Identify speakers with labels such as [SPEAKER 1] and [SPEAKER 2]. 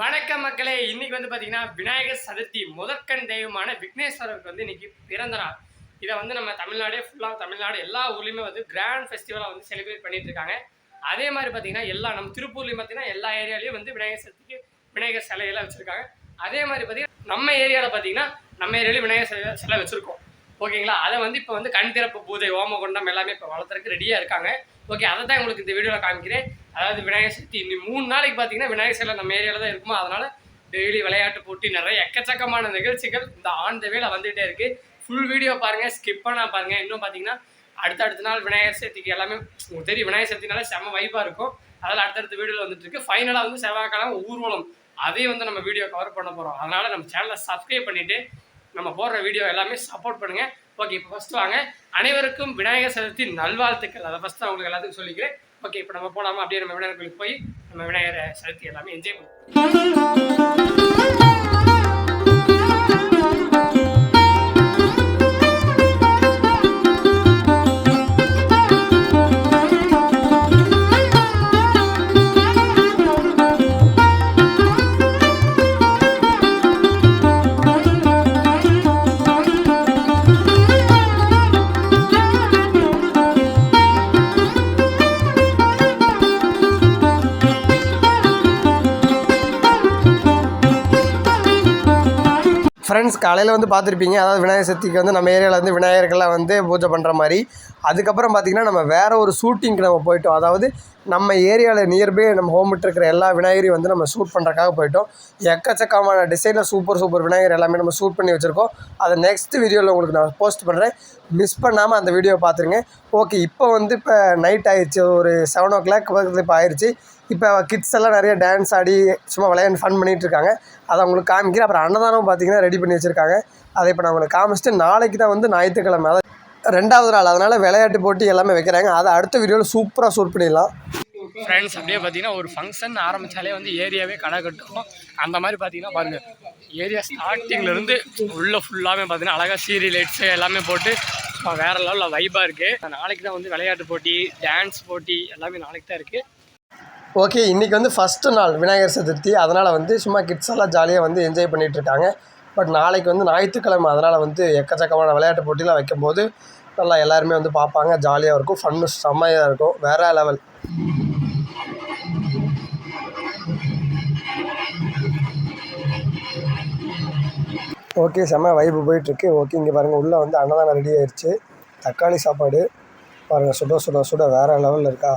[SPEAKER 1] வணக்கம் மக்களே. இன்னைக்கு வந்து பார்த்தீங்கன்னா விநாயகர் சதுர்த்தி முதற்கண் தெய்வமான விக்னேஸ்வரருக்கு வந்து இன்னைக்கு பிறந்த நாள். இதை வந்து நம்ம தமிழ்நாடே ஃபுல்லாக தமிழ்நாடு எல்லா ஊர்லேயுமே வந்து கிராண்ட் ஃபெஸ்டிவலாக வந்து செலிப்ரேட் பண்ணிட்டு இருக்காங்க. அதே மாதிரி பார்த்தீங்கன்னா எல்லா நம்ம திருப்பூர்லேயும் பார்த்தீங்கன்னா எல்லா ஏரியாலையும் வந்து விநாயகர் சதுர்த்திக்கு விநாயகர் சிலையெல்லாம் வச்சுருக்காங்க. அதே மாதிரி பார்த்தீங்கன்னா நம்ம ஏரியாவில் பார்த்தீங்கன்னா நம்ம ஏரியாலையும் விநாயகர் சிலை சிலை வச்சுருக்கோம். ஓகேங்களா? அதை வந்து இப்போ வந்து கண் திறப்பு பூஜை ஓமகுண்டம் எல்லாமே இப்போ வளர்த்துறதுக்கு ரெடியாக இருக்காங்க. ஓகே அதை தான் உங்களுக்கு இந்த வீடியோவில் காமிக்கிறேன். அதாவது விநாயகர் சதுர்த்தி இன்னும் மூணு நாளைக்கு பார்த்தீங்கன்னா விநாயகர் சிலை நம்ம ஏரியாவில் தான் இருக்குமோ அதனால் டெய்லி விளையாட்டு போட்டி நிறைய எக்கச்சக்கமான நிகழ்ச்சிகள் இந்த ஆன் த வேல வந்துகிட்டே இருக்குது ஃபுல் வீடியோ பாருங்கள் ஸ்கிப் பண்ணால் பாருங்கள் இன்னும் பார்த்தீங்கன்னா அடுத்தடுத்த நாள் விநாயகர் சதுர்த்திக்கு எல்லாமே உங்களுக்கு தெரியும் விநாயகர் சதுர்த்தினால செம வைப்பாக இருக்கும். அதில் அடுத்தடுத்த வீடியோவில் வந்துட்டு இருக்கு. ஃபைனலாக வந்து செவ்வாய்க்கிழமை ஊர்வலம். அதையும் வந்து நம்ம வீடியோ கவர் பண்ண போகிறோம் அதனால் நம்ம சேனலை சப்ஸ்கிரைப் பண்ணிவிட்டு நம்ம போடுற வீடியோ எல்லாமே சப்போர்ட் பண்ணுங்கள் ஓகே இப்போ ஃபஸ்ட்டு வாங்க. அனைவருக்கும் விநாயகர் சதுர்த்தி நல்வாழ்த்துக்கள். அதை ஃபஸ்ட்டு அவங்களுக்கு எல்லாத்துக்கும் சொல்லிக்கிறேன். ஓகே இப்போ நம்ம போகலாமா அப்படியே நம்ம விநாயகர் கோயிலுக்கு போய் நம்ம விநாயகர் சதுர்த்தி எல்லாமே என்ஜாய் பண்ணுவோம்
[SPEAKER 2] ஃப்ரெண்ட்ஸ் காலையில் வந்து பார்த்துருப்பீங்க. அதாவது விநாயகர் சதுர்த்திக்கு வந்து நம்ம ஏரியாவில் வந்து விநாயகர்கள்லாம் வந்து பூஜை பண்ணுற மாதிரி. அதுக்கப்புறம் பார்த்திங்கன்னா நம்ம வேறு ஒரு ஷூட்டிங்க்கு நம்ம போயிட்டோம். அதாவது நம்ம ஏரியாவில் நியர்பை நம்ம ஹோம் இருக்கிற எல்லா விநாயகரையும் வந்து நம்ம ஷூட் பண்ணுறக்காக போயிட்டோம். எக்கச்சக்கமான டிசைனில் சூப்பர் சூப்பர் விநாயகர் எல்லாமே நம்ம ஷூட் பண்ணி வச்சுருக்கோம். அதை நெக்ஸ்ட் வீடியோவில் உங்களுக்கு நான் போஸ்ட் பண்ணுறேன் மிஸ் பண்ணாமல் அந்த வீடியோ பார்த்துருங்க ஓகே இப்போ வந்து இப்போ நைட் ஆயிடுச்சு ஒரு செவன் ஓ கிளாக் பக்கத்தில் இப்போ ஆயிடுச்சு இப்போ கிட்ஸ் எல்லாம் நிறைய டான்ஸ் ஆடி சும்மா விளையாண்டு ஃபன் பண்ணிகிட்டு இருக்காங்க. அதை அவங்களுக்கு காமிக்கிறேன். அப்புறம் அன்னதானம் பார்த்தீங்கன்னா ரெடி பண்ணி வச்சுருக்காங்க. அதை இப்போ நான் உங்களுக்கு காமிச்சிட்டு நாளைக்கு தான் வந்து ஞாயிற்றுக்கிழமை அதாவது ரெண்டாவது நாள். அதனால் விளையாட்டு போட்டி எல்லாமே வைக்கிறாங்க. அதை அடுத்த வீடியோவில் சூப்பராக ஷூட் பண்ணிடலாம்.
[SPEAKER 1] ஃப்ரெண்ட்ஸ் அப்படியே பார்த்தீங்கன்னா ஒரு ஃபங்க்ஷன் ஆரம்பித்தாலே வந்து ஏரியாவே கடை கட்டும். அந்த மாதிரி பார்த்தீங்கன்னா பாருங்கள் ஏரியா ஸ்டார்டிங்லேருந்து உள்ளே ஃபுல்லாகவே பார்த்தீங்கன்னா அழகாக சீரி லைட்ஸு எல்லாமே போட்டு வேறு லெவலில் வைப்பாக இருக்குது நாளைக்கு தான் வந்து விளையாட்டு போட்டி டான்ஸ் போட்டி எல்லாமே நாளைக்கு தான் இருக்குது
[SPEAKER 2] ஓகே இன்றைக்கி வந்து ஃபஸ்ட்டு நாள் விநாயகர் சதுர்த்தி. அதனால் வந்து சும்மா கிட்ஸ் எல்லாம் ஜாலியாக வந்து என்ஜாய் பண்ணிகிட்ருக்காங்க பட் நாளைக்கு வந்து ஞாயிற்றுக்கிழமை அதனால் வந்து எக்கச்சக்கமான விளையாட்டு போட்டிலாம் வைக்கும்போது நல்லா எல்லாருமே வந்து பார்ப்பாங்க. ஜாலியாக இருக்கும் ஃபன்னு செம்மையாக இருக்கும். வேறு லெவல் ஓகே செம்ம வைப்பு போயிட்டுருக்கு. ஓகே இங்கே பாருங்கள் உள்ளே வந்து அன்னதானம் ரெடி ஆயிடுச்சு தக்காளி சாப்பாடு. பாருங்கள் சுட சுட சுட வேறு லெவலில் இருக்கா?